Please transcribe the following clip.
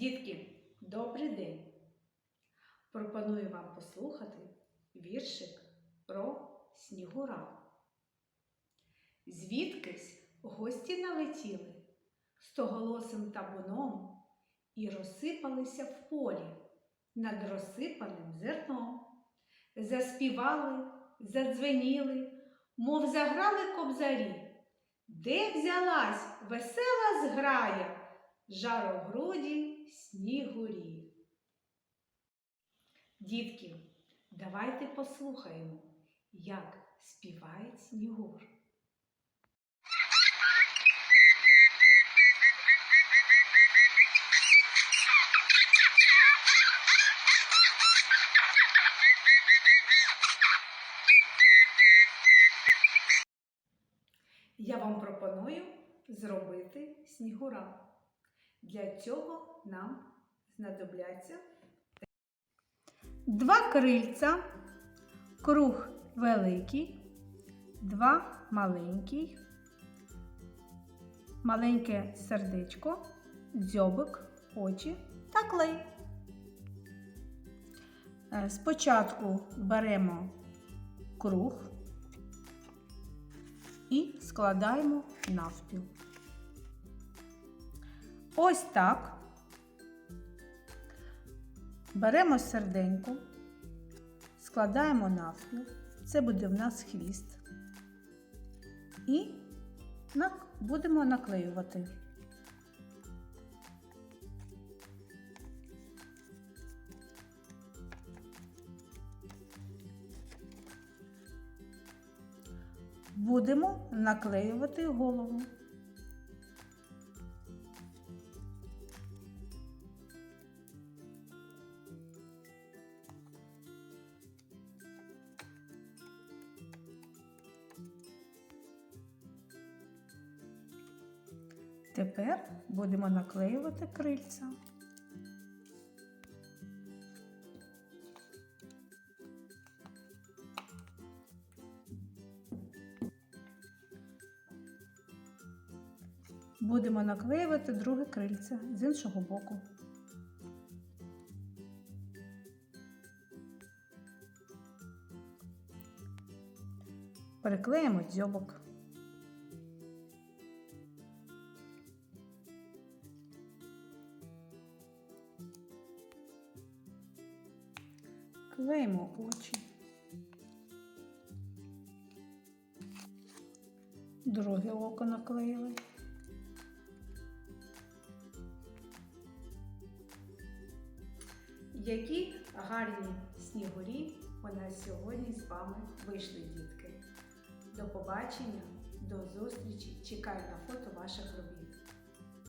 Дітки, добрий день! Пропоную вам послухати віршик про снігура. Звідкись гості налетіли стоголосим табуном і розсипалися в полі над розсипаним зерном. Заспівали, задзвеніли, мов заграли кобзарі. Де взялась весела зграя жарогруді снігурі? Дітки, давайте послухаємо, як співає снігур. Я вам пропоную зробити снігура. Для цього нам знадобляться два крильця, круг великий, два маленький, маленьке сердечко, дзьобик, очі та клей. Е, Спочатку беремо круг і складаємо навпіл. Ось так. Беремо серденько, складаємо навпіл. Це буде в нас хвіст. І будемо наклеювати. Будемо наклеювати голову. Тепер будемо наклеювати крильця. Будемо наклеювати друге крильце з іншого боку. Переклеїмо дзьобок. Клеїмо очі. Друге око наклеїли. Які гарні снігурі у нас сьогодні з вами вийшли, дітки. До побачення, до зустрічі. Чекаю на фото ваших робіт.